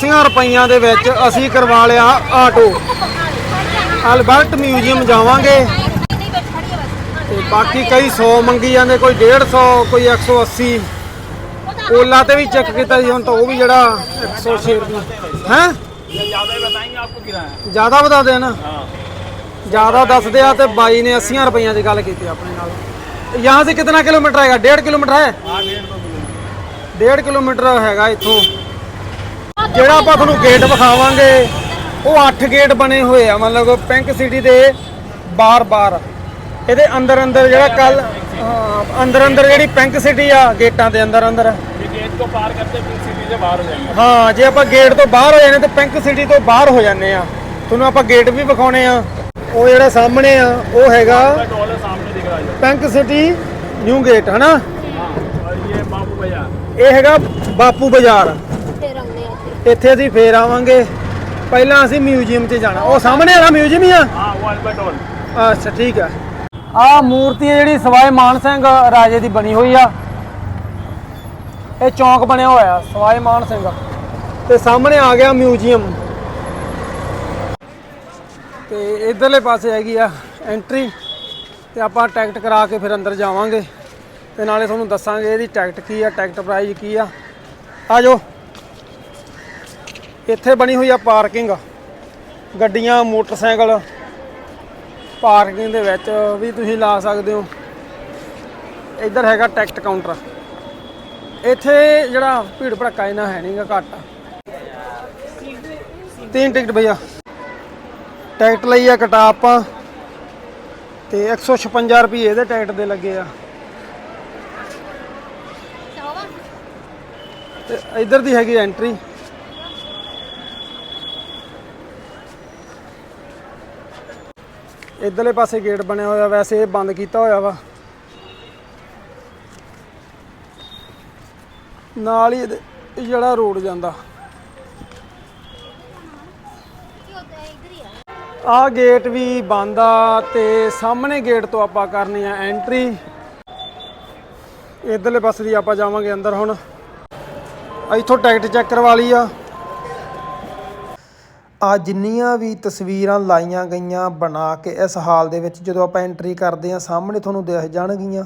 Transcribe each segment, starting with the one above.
80 ਰੁਪਈਆਂ ਦੇ ਵਿੱਚ ਅਸੀਂ ਕਰਵਾ ਲਿਆ ਆਟੋ। ਅਲਬਰਟ ਮਿਊਜ਼ੀਅਮ ਜਾਵਾਂਗੇ। ਤੇ ਬਾਕੀ ਕਈ 100 ਮੰਗੀ ਜਾਂਦੇ, ਕੋਈ 150 ਕੋਈ 180 ਓਲਾ ਤੇ ਵੀ ਚੈੱਕ ਕੀਤਾ ਜੀ ਹੁਣ ਤਾਂ ਉਹ ਵੀ ਜਿਹੜਾ 106 ਰੁਪਏ ਹੈ? ਜ਼ਿਆਦਾ ਬਤਾ ਦੇ ਨਾ। ਜ਼ਿਆਦਾ ਦੱਸਦੇ ਆ ਤੇ ਬਾਈ ਨੇ 80 ਰੁਪਈਆਂ ਦੀ ਗੱਲ ਕੀਤੀ ਆਪਣੇ ਨਾਲ। ਯਹਾਂ ਸੇ ਕਿਤਨਾ ਕਿਲੋਮੀਟਰ ਹੈਗਾ? 1.5 ਕਿਲੋਮੀਟਰ ਹੈ? 1.5 ਕਿਲੋਮੀਟਰ ਹੈਗਾ ਇੱਥੋਂ। ਜਿਹੜਾ ਆਪਾਂ ਤੁਹਾਨੂੰ ਗੇਟ ਵਿਖਾਵਾਂਗੇ ਉਹ ਅੱਠ ਗੇਟ ਬਣੇ ਹੋਏ ਆ ਮਤਲਬ ਪਿੰਕ ਸਿਟੀ ਦੇ ਬਾਰ-ਬਾਰ ਇਹਦੇ ਅੰਦਰ ਅੰਦਰ ਜਿਹੜਾ ਕੱਲ ਅੰਦਰ ਅੰਦਰ ਜਿਹੜੀ ਪਿੰਕ ਸਿਟੀ ਆ ਗੇਟਾਂ ਦੇ ਅੰਦਰ ਅੰਦਰ। ਹਾਂ ਜੇ ਆਪਾਂ ਗੇਟ ਤੋਂ ਬਾਹਰ ਹੋ ਜਾਂਦੇ ਤੇ ਪਿੰਕ ਸਿਟੀ ਤੋਂ ਬਾਹਰ ਹੋ ਜਾਂਦੇ ਆ। ਤੁਹਾਨੂੰ ਆਪਾਂ ਗੇਟ ਵੀ ਵਿਖਾਉਣੇ ਆ। ਉਹ ਜਿਹੜਾ ਸਾਹਮਣੇ ਆ ਉਹ ਹੈਗਾ ਪਿੰਕ ਸਿਟੀ ਨਿਊ ਗੇਟ ਹਨਾ? ਇਹ ਇਹ ਹੈਗਾ ਬਾਪੂ ਬਾਜ਼ਾਰ। ਇੱਥੇ ਅਸੀਂ ਫੇਰ ਆਵਾਂਗੇ। ਪਹਿਲਾਂ ਅਸੀਂ ਮਿਊਜ਼ੀਅਮ 'ਚ ਜਾਣਾ। ਉਹ ਸਾਹਮਣੇ ਵਾਲਾ ਮਿਊਜ਼ੀਅਮ ਹੀ ਆ? ਅੱਛਾ ਠੀਕ ਆ। ਆ ਮੂਰਤੀ ਜਿਹੜੀ ਸਵਾਏ ਮਾਨ ਸਿੰਘ ਰਾਜੇ ਦੀ ਬਣੀ ਹੋਈ ਆ। ਇਹ ਚੌਂਕ ਬਣਿਆ ਹੋਇਆ ਸਵਾਏ ਮਾਨ ਸਿੰਘ। ਤੇ ਸਾਹਮਣੇ ਆ ਗਿਆ ਮਿਊਜ਼ੀਅਮ। ਤੇ ਇਧਰਲੇ ਪਾਸੇ ਹੈਗੀ ਆ ਐਂਟਰੀ। ਤੇ ਆਪਾਂ ਟਿਕਟ ਕਰਾ ਕੇ ਫਿਰ ਅੰਦਰ ਜਾਵਾਂਗੇ। ਤੇ ਨਾਲੇ ਤੁਹਾਨੂੰ ਦੱਸਾਂਗੇ ਇਹਦੀ ਟਿਕਟ ਕੀ ਆ ਟਿਕਟ ਪ੍ਰਾਈਜ਼ ਕੀ ਆ। ਆਜੋ ਇੱਥੇ ਬਣੀ ਹੋਈ ਆ ਪਾਰਕਿੰਗ। ਗੱਡੀਆਂ, ਮੋਟਰਸਾਈਕਲ, ਪਾਰਕਿੰਗ ਦੇ ਵਿੱਚ ਵੀ ਤੁਸੀਂ ਲਾ ਸਕਦੇ ਹੋ। ਇੱਧਰ ਹੈਗਾ ਟਿਕਟ ਕਾਊਂਟਰ। ਇੱਥੇ ਜਿਹੜਾ ਭੀੜ ਭੜਕਾ ਇਹਨਾਂ ਹੈ ਨਹੀਂਗਾ ਘੱਟ। ਤਿੰਨ ਟਿਕਟ ਭਈਆ ਟੈਕਟ ਲਈ ਆ ਕਟਾ ਆਪਾਂ ਤੇ 156 ਰੁਪਏ ਇਹਦੇ ਟਿਕਟ ਦੇ ਲੱਗੇ ਆ। ਇੱਧਰ ਦੀ ਹੈਗੀ ਐਂਟਰੀ। ਇਧਰਲੇ ਪਾਸੇ ਗੇਟ ਬਣਿਆ ਹੋਇਆ, ਵੈਸੇ ਇਹ ਬੰਦ ਕੀਤਾ ਹੋਇਆ ਵਾ। ਨਾਲ ਹੀ ਜਿਹੜਾ ਰੋਡ ਜਾਂਦਾ। ਆ ਗੇਟ ਵੀ ਬੰਦ ਆ ਤੇ ਸਾਹਮਣੇ ਗੇਟ ਤੋਂ ਆਪਾਂ ਕਰਨੀ ਆ ਐਂਟਰੀ। ਇਧਰਲੇ ਪਾਸੇ ਦੀ ਆਪਾਂ ਜਾਵਾਂਗੇ ਅੰਦਰ ਹੁਣ। ਇੱਥੋਂ ਟਿਕਟ ਚੈੱਕ ਕਰਵਾ ਲਈ ਆ। ਆ ਜਿੰਨੀਆਂ ਵੀ ਤਸਵੀਰਾਂ ਲਾਈਆਂ ਗਈਆਂ ਬਣਾ ਕੇ ਇਸ ਹਾਲ ਦੇ ਵਿੱਚ ਜਦੋਂ ਆਪਾਂ ਐਂਟਰੀ ਕਰਦੇ ਹਾਂ, ਸਾਹਮਣੇ ਤੁਹਾਨੂੰ ਦਿਖ ਜਾਣਗੀਆਂ।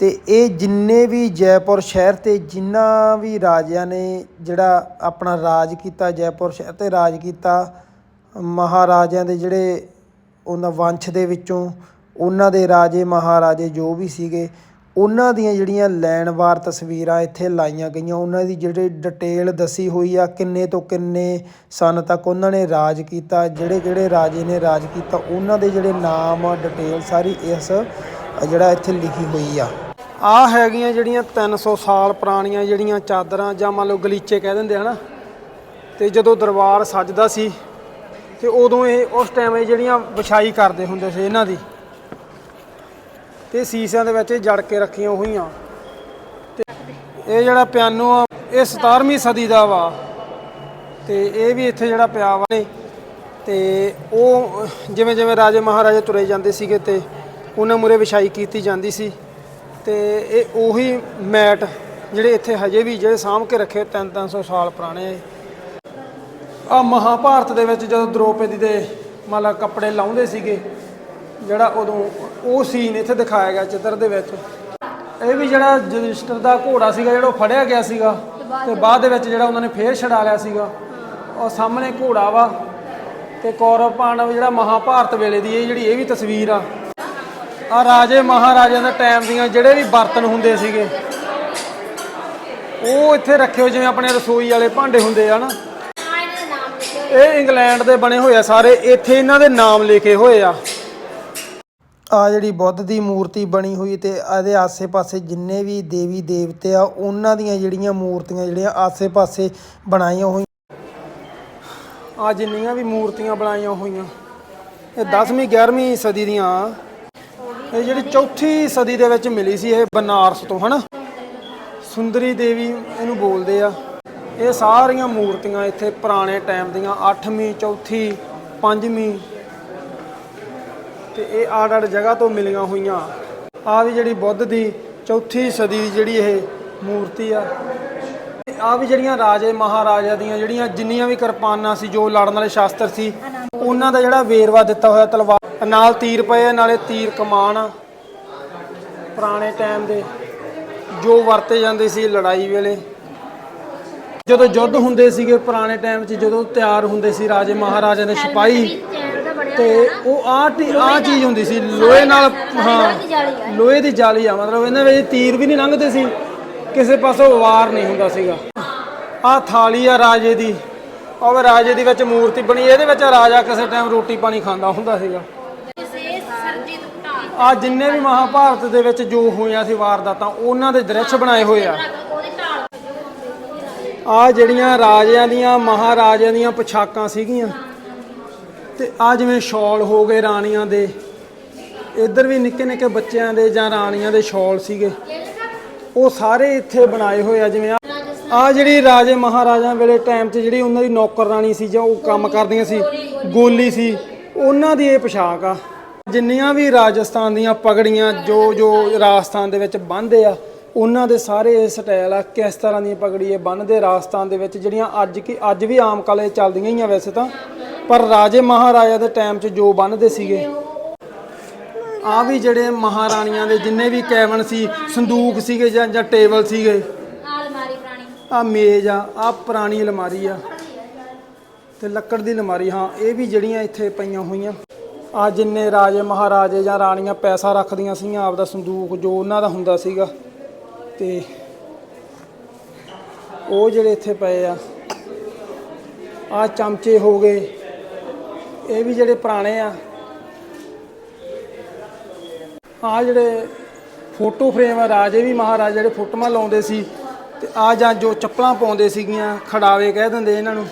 ਤੇ ਇਹ ਜਿੰਨੇ ਵੀ ਜੈਪੁਰ ਸ਼ਹਿਰ ਤੇ ਜਿੰਨਾ ਵੀ ਰਾਜਿਆਂ ਨੇ ਜਿਹੜਾ ਆਪਣਾ ਰਾਜ ਕੀਤਾ, ਜੈਪੁਰ ਸ਼ਹਿਰ ਤੇ ਰਾਜ ਕੀਤਾ, ਮਹਾਰਾਜਿਆਂ ਦੇ ਜਿਹੜੇ ਉਹਨਾਂ ਵੰਸ਼ ਦੇ ਵਿੱਚੋਂ, ਉਹਨਾਂ ਦੇ ਰਾਜੇ ਮਹਾਰਾਜੇ ਜੋ ਵੀ ਸੀਗੇ ਉਹਨਾਂ ਦੀਆਂ ਜਿਹੜੀਆਂ ਲੈਣਵਾਰ ਤਸਵੀਰਾਂ ਇੱਥੇ ਲਾਈਆਂ ਗਈਆਂ, ਉਹਨਾਂ ਦੀ ਜਿਹੜੀ ਡਿਟੇਲ ਦੱਸੀ ਹੋਈ ਆ, ਕਿੰਨੇ ਤੋਂ ਕਿੰਨੇ ਸਨ ਤੱਕ ਉਹਨਾਂ ਨੇ ਰਾਜ ਕੀਤਾ, ਜਿਹੜੇ ਜਿਹੜੇ ਰਾਜੇ ਨੇ ਰਾਜ ਕੀਤਾ, ਉਹਨਾਂ ਦੇ ਜਿਹੜੇ ਨਾਮ ਡਿਟੇਲ ਸਾਰੀ ਇਸ, ਜਿਹੜਾ ਇੱਥੇ ਲਿਖੀ ਹੋਈ ਆ। ਆ ਹੈਗੀਆਂ ਜਿਹੜੀਆਂ 300 ਸਾਲ ਪੁਰਾਣੀਆਂ ਜਿਹੜੀਆਂ ਚਾਦਰਾਂ, ਜਾਂ ਮੰਨ ਲਓ ਗਲੀਚੇ ਕਹਿ ਦਿੰਦੇ ਹਨਾ। ਤੇ ਜਦੋਂ ਦਰਬਾਰ ਸੱਜਦਾ ਸੀ, ਤੇ ਉਦੋਂ ਇਹ ਉਸ ਟਾਈਮ ਇਹ ਜਿਹੜੀਆਂ ਵਿਛਾਈ ਕਰਦੇ ਹੁੰਦੇ ਸੀ, ਇਹਨਾਂ ਦੀ। ਤੇ ਸੀਸਿਆਂ ਦੇ ਵਿੱਚ ਇਹ ਜੜ ਕੇ ਰੱਖੀਆਂ ਹੋਈਆਂ। ਤੇ ਇਹ ਜਿਹੜਾ ਪਿਆਨੋ ਆ, ਇਹ 17ਵੀਂ ਸਦੀ ਦਾ ਵਾ। ਤੇ ਇਹ ਵੀ ਇੱਥੇ ਜਿਹੜਾ ਪਿਆ ਵਾ ਨੇ ਤੇ ਉਹ ਜਿਵੇਂ ਜਿਵੇਂ ਰਾਜੇ ਮਹਾਰਾਜੇ ਤੁਰੇ ਜਾਂਦੇ ਸੀਗੇ ਤੇ ਉਹਨਾਂ ਮੁਰੇ ਵਿਛਾਈ ਕੀਤੀ ਜਾਂਦੀ ਸੀ। ਤੇ ਇਹ ਉਹੀ ਮੈਟ ਜਿਹੜੇ ਇੱਥੇ ਹਜੇ ਵੀ ਜਿਹੜੇ ਸਾਂਭ ਕੇ ਰੱਖੇ 3-300 ਸਾਲ ਪੁਰਾਣੇ ਆ ਇਹ। ਆ ਮਹਾਭਾਰਤ ਦੇ ਵਿੱਚ ਜਦੋਂ ਦ੍ਰੋਪਦੀ ਦੇ ਮਤਲਬ ਕੱਪੜੇ ਲਾਉਂਦੇ ਸੀਗੇ ਜਿਹੜਾ ਉਦੋਂ ਉਹ ਸੀਨ ਇੱਥੇ ਦਿਖਾਇਆ ਗਿਆ ਚਿੱਤਰ ਦੇ ਵਿੱਚ। ਇਹ ਵੀ ਜਿਹੜਾ ਯੁਧਿਸ਼ਟਰ ਦਾ ਘੋੜਾ ਸੀਗਾ, ਜਿਹੜਾ ਉਹ ਫੜਿਆ ਗਿਆ ਸੀਗਾ ਤੇ ਬਾਅਦ ਦੇ ਵਿੱਚ ਜਿਹੜਾ ਉਹਨਾਂ ਨੇ ਫੇਰ ਛਡਾ ਲਿਆ ਸੀਗਾ। ਉਹ ਸਾਹਮਣੇ ਘੋੜਾ ਵਾ ਤੇ ਕੌਰਵ ਪਾਂਡਵ ਜਿਹੜਾ ਮਹਾਭਾਰਤ ਵੇਲੇ ਦੀ ਇਹ ਜਿਹੜੀ ਇਹ ਵੀ ਤਸਵੀਰ ਆ। ਆ ਰਾਜੇ ਮਹਾਰਾਜਿਆਂ ਦੇ ਟਾਈਮ ਦੀਆਂ ਜਿਹੜੇ ਵੀ ਬਰਤਨ ਹੁੰਦੇ ਸੀਗੇ। ਉਹ ਇੱਥੇ ਰੱਖੇ ਹੋਏ, ਜਿਵੇਂ ਆਪਣੇ ਰਸੋਈ ਵਾਲੇ ਭਾਂਡੇ ਹੁੰਦੇ ਆ ਨਾ। ਇਹ ਇੰਗਲੈਂਡ ਦੇ ਬਣੇ ਹੋਏ ਆ ਸਾਰੇ, ਇੱਥੇ ਇਹਨਾਂ ਦੇ ਨਾਮ ਲਿਖੇ ਹੋਏ ਆ। ਆ ਜਿਹੜੀ ਬੁੱਧ ਦੀ ਮੂਰਤੀ ਬਣੀ ਹੋਈ ਤੇ ਇਹਦੇ ਆਸੇ-ਪਾਸੇ ਜਿੰਨੇ ਵੀ ਦੇਵੀ ਦੇਵਤੇ ਆ, ਉਹਨਾਂ ਦੀਆਂ ਜਿਹੜੀਆਂ ਮੂਰਤੀਆਂ ਜਿਹੜੀਆਂ ਆਸੇ-ਪਾਸੇ ਬਣਾਈਆਂ ਹੋਈਆਂ। ਆ ਜਿੰਨੀਆਂ ਵੀ ਮੂਰਤੀਆਂ ਬਣਾਈਆਂ ਹੋਈਆਂ, ਇਹ 10ਵੀਂ 11ਵੀਂ ਸਦੀ ਦੀਆਂ। ਇਹ ਜਿਹੜੀ ਚੌਥੀ ਸਦੀ ਦੇ ਵਿੱਚ ਮਿਲੀ ਸੀ ਇਹ ਬਨਾਰਸ ਤੋਂ, ਹਨਾ? ਸੁੰਦਰੀ ਦੇਵੀ ਇਹਨੂੰ ਬੋਲਦੇ ਆ। ਇਹ ਸਾਰੀਆਂ ਮੂਰਤੀਆਂ ਇੱਥੇ ਪੁਰਾਣੇ ਟਾਈਮ ਦੀਆਂ 8ਵੀਂ ਚੌਥੀ 5ਵੀਂ ਤੇ ਇਹ ਆੜ ਆੜ ਜਗ੍ਹਾ ਤੋਂ ਮਿਲੀਆਂ ਹੋਈਆਂ। ਆ ਵੀ ਜਿਹੜੀ ਬੁੱਧ ਦੀ ਚੌਥੀ ਸਦੀ ਦੀ ਜਿਹੜੀ ਇਹ ਮੂਰਤੀ ਆ। ਆ ਵੀ ਜਿਹੜੀਆਂ ਰਾਜੇ ਮਹਾਰਾਜਾ ਦੀਆਂ ਜਿਹੜੀਆਂ ਜਿੰਨੀਆਂ ਵੀ ਕਿਰਪਾਨਾਂ ਸੀ ਜੋ ਲੜਨ ਵਾਲੇ ਸ਼ਾਸਤਰ ਸੀ ਉਹਨਾਂ ਦਾ ਜਿਹੜਾ ਵੇਰਵਾ ਦਿੱਤਾ ਹੋਇਆ ਤਲਵਾਰ। ਨਾਲ ਤੀਰ ਪਏ ਆ, ਨਾਲੇ ਤੀਰ ਕਮਾਨ ਆ। ਪੁਰਾਣੇ ਟਾਈਮ ਦੇ। ਜੋ ਵਰਤੇ ਜਾਂਦੇ ਸੀ ਲੜਾਈ ਵੇਲੇ। ਜਦੋਂ ਯੁੱਧ ਹੁੰਦੇ ਸੀਗੇ ਪੁਰਾਣੇ ਟਾਈਮ 'ਚ ਜਦੋਂ ਤਿਆਰ ਹੁੰਦੇ ਸੀ ਰਾਜੇ ਮਹਾਰਾਜਾ ਦੇ ਸਿਪਾਹੀ ਤੇ ਉਹ ਆ ਆ ਚੀਜ਼ ਹੁੰਦੀ ਸੀ ਲੋਹੇ ਨਾਲ ਹਾਂ ਲੋਹੇ ਦੀ ਜਾਲੀ ਆ। ਮਤਲਬ ਇਹਨਾਂ ਵਿੱਚ ਤੀਰ ਵੀ ਨਹੀਂ ਲੰਘਦੇ ਸੀ ਕਿਸੇ ਪਾਸੋਂ ਵਾਰ ਨਹੀਂ ਹੁੰਦਾ ਸੀਗਾ। ਆ ਥਾਲੀ ਆ ਰਾਜੇ ਦੀ ਉਹ ਰਾਜੇ ਦੀ ਵਿੱਚ ਮੂਰਤੀ ਬਣੀ ਇਹਦੇ ਵਿੱਚ ਰਾਜਾ ਕਿਸੇ ਟਾਈਮ ਰੋਟੀ ਪਾਣੀ ਖਾਂਦਾ ਹੁੰਦਾ ਸੀਗਾ। ਆ ਜਿੰਨੇ ਵੀ ਮਹਾਭਾਰਤ ਦੇ ਵਿੱਚ ਜੋ ਹੋਈਆਂ ਸੀ ਵਾਰਦਾਤਾਂ ਉਹਨਾਂ ਦੇ ਦ੍ਰਿਸ਼ ਬਣਾਏ ਹੋਏ ਆ। ਆ ਜਿਹੜੀਆਂ ਰਾਜਿਆਂ ਦੀਆਂ ਮਹਾਰਾਜਿਆਂ ਦੀਆਂ ਪੋਸ਼ਾਕਾਂ ਸੀਗੀਆਂ। ਤੇ ਆ ਜਿਵੇਂ ਸ਼ਾਲ ਹੋ ਗਏ ਰਾਣੀਆਂ ਦੇ। ਇੱਧਰ ਵੀ ਨਿੱਕੇ ਨਿੱਕੇ ਬੱਚਿਆਂ ਦੇ ਜਾਂ ਰਾਣੀਆਂ ਦੇ ਸ਼ਾਲ ਸੀਗੇ। ਉਹ ਸਾਰੇ ਇੱਥੇ ਬਣਾਏ ਹੋਏ ਆ, ਜਿਵੇਂ ਆ ਜਿਹੜੀ ਰਾਜੇ ਮਹਾਰਾਜਾ ਵੇਲੇ ਟਾਈਮ 'ਚ ਜਿਹੜੀ ਉਹਨਾਂ ਦੀ ਨੌਕਰਾਨੀ ਸੀ ਜਾਂ ਉਹ ਕੰਮ ਕਰਦੀਆਂ ਸੀ, ਗੋਲੀ ਸੀ, ਉਹਨਾਂ ਦੀ ਇਹ ਪੋਸ਼ਾਕ ਆ। ਜਿੰਨੀਆਂ ਵੀ ਰਾਜਸਥਾਨ ਦੀਆਂ ਪਗੜੀਆਂ ਜੋ ਜੋ ਰਾਜਸਥਾਨ ਦੇ ਵਿੱਚ ਬੰਨ੍ਹਦੇ ਆ, ਉਹਨਾਂ ਦੇ ਸਾਰੇ ਇਹ ਸਟਾਈਲ ਆ ਕਿਸ ਤਰ੍ਹਾਂ ਦੀ ਪਗੜੀ ਇਹ ਬੰਨ੍ਹਦੇ ਰਾਜਸਥਾਨ ਦੇ ਵਿੱਚ, ਜਿਹੜੀਆਂ ਅੱਜ ਕੀ ਅੱਜ ਵੀ ਆਮ ਕਲੇ ਚੱਲਦੀਆਂ ਹੀ ਆ ਵੈਸੇ ਤਾਂ। ਪਰ ਰਾਜੇ ਮਹਾਰਾਜਾ ਦੇ ਟਾਈਮ 'ਚ ਜੋ ਬੰਨ੍ਹਦੇ ਸੀਗੇ, ਆ ਵੀ ਜਿਹੜੇ ਮਹਾਰਾਣੀਆਂ ਦੇ ਜਿੰਨੇ ਵੀ ਕੈਬਨ ਸੀ, ਸੰਦੂਕ ਸੀਗੇ ਜਾਂ ਜਾਂ ਟੇਬਲ ਸੀਗੇ ਅਲਮਾਰੀ ਪੁਰਾਣੀ ਆ ਮੇਜ਼ ਆ ਆ ਪੁਰਾਣੀ ਅਲਮਾਰੀ ਆ ਤੇ ਲੱਕੜ ਦੀ ਅਲਮਾਰੀ, ਹਾਂ, ਇਹ ਵੀ ਜਿਹੜੀਆਂ ਇੱਥੇ ਪਈਆਂ ਹੋਈਆਂ। ਆ ਜਿੰਨੇ ਰਾਜੇ ਮਹਾਰਾਜੇ ਜਾਂ ਰਾਣੀਆਂ ਪੈਸਾ ਰੱਖਦੀਆਂ ਸੀਗੀਆਂ, ਆਪਦਾ ਸੰਦੂਕ ਜੋ ਉਹਨਾਂ ਦਾ ਹੁੰਦਾ ਸੀਗਾ ਤੇ ਉਹ ਜਿਹੜੇ ਇੱਥੇ ਪਏ ਆ ਆ ਚਮਚੇ ਹੋ ਗਏ ਇਹ ਵੀ ਜਿਹੜੇ ਪੁਰਾਣੇ ਆ ਆ ਜਿਹੜੇ ਫੋਟੋ ਫਰੇਮ ਆ, ਰਾਜੇ ਵੀ ਮਹਾਰਾਜਾ ਜਿਹੜੇ ਫੋਟੋਆਂ ਲਾਉਂਦੇ ਸੀ ਤੇ ਆ ਜਾਂ ਜੋ ਚੱਪਲਾਂ ਪਾਉਂਦੇ ਸੀਗੀਆਂ, ਖੜਾਵੇ ਕਹਿ ਦਿੰਦੇ ਇਹਨਾਂ ਨੂੰ,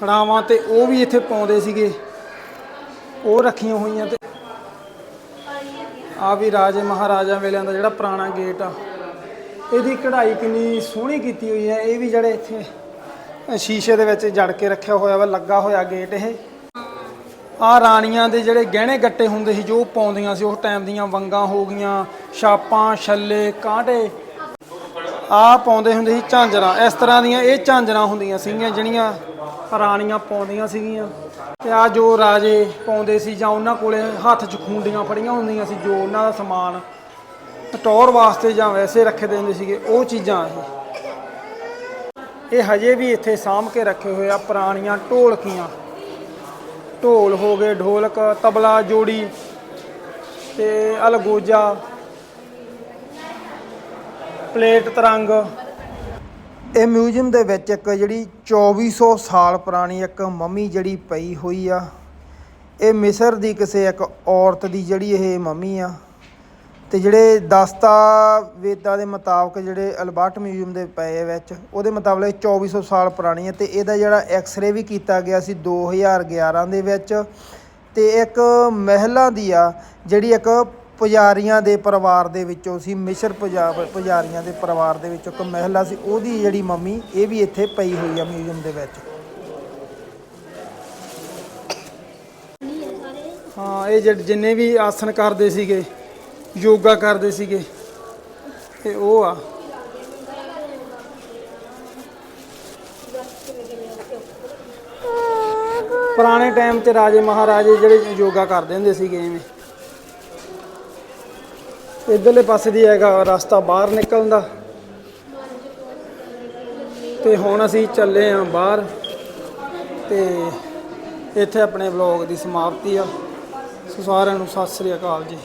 ਖੜਾਵਾਂ ਤੇ ਉਹ ਵੀ ਇੱਥੇ ਪਾਉਂਦੇ ਸੀਗੇ, ਉਹ ਰੱਖੀਆਂ ਹੋਈਆਂ ਤੇ ਆ ਵੀ ਰਾਜੇ ਮਹਾਰਾਜਾ ਵੇਲਿਆਂ ਦਾ ਜਿਹੜਾ ਪੁਰਾਣਾ ਗੇਟ ਆ, ਇਹਦੀ ਕਢਾਈ ਕਿੰਨੀ ਸੋਹਣੀ ਕੀਤੀ ਹੋਈ ਹੈ, ਇਹ ਵੀ ਜਿਹੜੇ ਇੱਥੇ ਸ਼ੀਸ਼ੇ ਦੇ ਵਿੱਚ ਜੜ ਕੇ ਰੱਖਿਆ ਹੋਇਆ ਵਾ, ਲੱਗਾ ਹੋਇਆ ਗੇਟ ਇਹ। ਆ ਰਾਣੀਆਂ ਦੇ ਜਿਹੜੇ ਗਹਿਣੇ ਗੱਟੇ ਹੁੰਦੇ ਸੀ, ਜੋ ਪਾਉਂਦੀਆਂ ਸੀ ਉਸ ਟਾਈਮ ਦੀਆਂ ਵੰਗਾਂ ਹੋ ਗਈਆਂ, ਛਾਪਾਂ, ਛੱਲੇ, ਕਾਂਟੇ। ਆ ਪਾਉਂਦੇ ਹੁੰਦੇ ਸੀ ਝਾਂਜਰਾਂ। ਇਸ ਤਰ੍ਹਾਂ ਦੀਆਂ ਇਹ ਝਾਂਜਰਾਂ ਹੁੰਦੀਆਂ ਸੀਗੀਆਂ, ਜਿਹੜੀਆਂ ਰਾਣੀਆਂ ਪਾਉਂਦੀਆਂ ਸੀਗੀਆਂ। ਤੇ ਆ ਜੋ ਰਾਜੇ ਪਾਉਂਦੇ ਸੀ, ਜਾਂ ਉਹਨਾਂ ਕੋਲੇ ਹੱਥ 'ਚ ਖੁੰਡੀਆਂ ਫੜੀਆਂ ਹੁੰਦੀਆਂ ਸੀ, ਜੋ ਉਹਨਾਂ ਦਾ ਸਮਾਨ ਟੌਰ ਵਾਸਤੇ ਜਾਂ ਵੈਸੇ ਰੱਖੇ ਦੇ ਹੁੰਦੇ ਸੀਗੇ, ਉਹ ਚੀਜ਼ਾਂ ਇਹ ਇਹ ਹਜੇ ਵੀ ਇੱਥੇ ਸਾਂਭ ਕੇ ਰੱਖੇ ਹੋਏ ਆ ਪੁਰਾਣੀਆਂ ਢੋਲਕੀਆਂ। ਢੋਲ ਹੋ ਗਏ, ਢੋਲਕ, ਤਬਲਾ, ਜੋੜੀ ਤੇ ਅਲਗੋਜਾ, ਪਲੇਟ ਤਰੰਗ। ਇਹ ਮਿਊਜ਼ੀਅਮ ਦੇ ਵਿੱਚ ਇੱਕ ਜਿਹੜੀ 2400 ਸਾਲ ਪੁਰਾਣੀ ਇੱਕ ਮਮੀ ਜਿਹੜੀ ਪਈ ਹੋਈ ਆ। ਇਹ ਮਿਸਰ ਦੀ ਕਿਸੇ ਇੱਕ ਔਰਤ ਦੀ ਜਿਹੜੀ ਇਹ ਮਮੀ ਆ। ਤੇ ਜਿਹੜੇ ਦਸਤਾਵੇਜ਼ਾਂ ਦੇ ਮੁਤਾਬਕ ਜਿਹੜੇ ਅਲਬਰਟ ਮਿਊਜ਼ੀਅਮ ਦੇ ਪਏ ਆ ਵਿੱਚ, ਉਹਦੇ ਮੁਤਾਬਕ ਇਹ 2400 ਸਾਲ ਪੁਰਾਣੀ ਹੈ ਤੇ ਇਹਦਾ ਜਿਹੜਾ ਐਕਸ-ਰੇ ਵੀ ਕੀਤਾ ਗਿਆ ਸੀ 2011 ਦੇ ਵਿੱਚ ਤੇ ਇੱਕ ਮਹਿਲਾ ਦੀ ਆ, ਜਿਹੜੀ ਇੱਕ ਪੁਜਾਰੀਆਂ ਦੇ ਪਰਿਵਾਰ ਦੇ ਵਿੱਚੋਂ ਸੀ, ਮਿਸਰ ਪੁਜਾਰੀਆਂ ਦੇ ਪਰਿਵਾਰ ਦੇ ਵਿੱਚੋਂ ਇੱਕ ਮਹਿਲਾ ਸੀ, ਉਹਦੀ ਜਿਹੜੀ ਮੰਮੀ, ਇਹ ਵੀ ਇੱਥੇ ਪਈ ਹੋਈ ਆ ਮਿਊਜ਼ੀਅਮ ਦੇ ਵਿੱਚ। ਹਾਂ, ਇਹ ਜਿੰਨੇ ਵੀ ਆਸਣ ਕਰਦੇ ਸੀਗੇ ਯੋਗਾ ਕਰਦੇ ਸੀਗੇ। ਤੇ ਉਹ ਆ। ਪੁਰਾਣੇ ਟਾਈਮ 'ਚ ਰਾਜੇ ਮਹਾਰਾਜੇ ਜਿਹੜੇ ਯੋਗਾ ਕਰਦੇ ਹੁੰਦੇ ਸੀਗੇ ਐਵੇਂ। ਇਧਰਲੇ ਪਾਸੇ ਦੀ ਹੈਗਾ ਰਸਤਾ ਬਾਹਰ ਨਿਕਲਣ ਦਾ। ਤੇ ਹੁਣ ਅਸੀਂ ਚੱਲੇ ਆਂ ਬਾਹਰ। ਤੇ ਇੱਥੇ ਆਪਣੇ ਵਲੌਗ ਦੀ ਸਮਾਪਤੀ ਆ। ਸੋ ਸਾਰਿਆਂ ਨੂੰ ਸਤਿ ਸ੍ਰੀ ਅਕਾਲ ਜੀ।